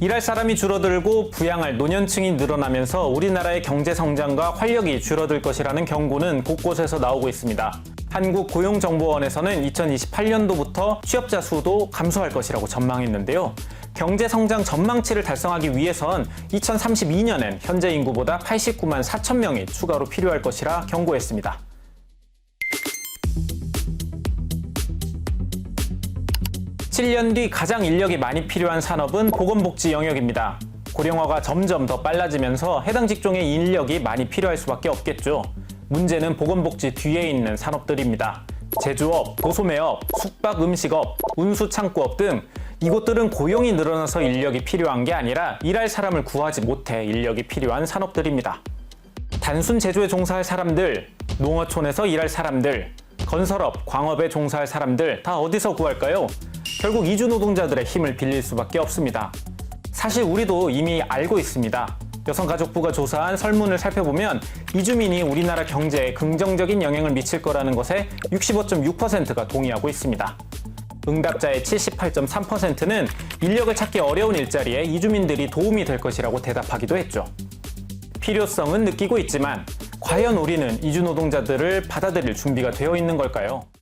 일할 사람이 줄어들고 부양할 노년층이 늘어나면서 우리나라의 경제 성장과 활력이 줄어들 것이라는 경고는 곳곳에서 나오고 있습니다. 한국고용정보원에서는 2028년도부터 취업자 수도 감소할 것이라고 전망했는데요. 경제 성장 전망치를 달성하기 위해선 2032년엔 현재 인구보다 89만 4천 명이 추가로 필요할 것이라 경고했습니다. 칠년뒤 가장 인력이 많이 필요한 산업은 보건복지 영역입니다. 고령화가 점점 더 빨라지면서 해당 직종의 인력이 많이 필요할 수밖에 없겠죠. 문제는 보건복지 뒤에 있는 산업들입니다. 제조업, 도소매업, 숙박 음식업, 운수 창구업 등 이곳들은 고용이 늘어나서 인력이 필요한 게 아니라 일할 사람을 구하지 못해 인력이 필요한 산업들입니다. 단순 제조에 종사할 사람들, 농어촌에서 일할 사람들, 건설업, 광업에 종사할 사람들 다 어디서 구할까요? 결국 이주 노동자들의 힘을 빌릴 수밖에 없습니다. 사실 우리도 이미 알고 있습니다. 여성가족부가 조사한 설문을 살펴보면 이주민이 우리나라 경제에 긍정적인 영향을 미칠 거라는 것에 65.6%가 동의하고 있습니다. 응답자의 78.3%는 인력을 찾기 어려운 일자리에 이주민들이 도움이 될 것이라고 대답하기도 했죠. 필요성은 느끼고 있지만 과연 우리는 이주 노동자들을 받아들일 준비가 되어 있는 걸까요?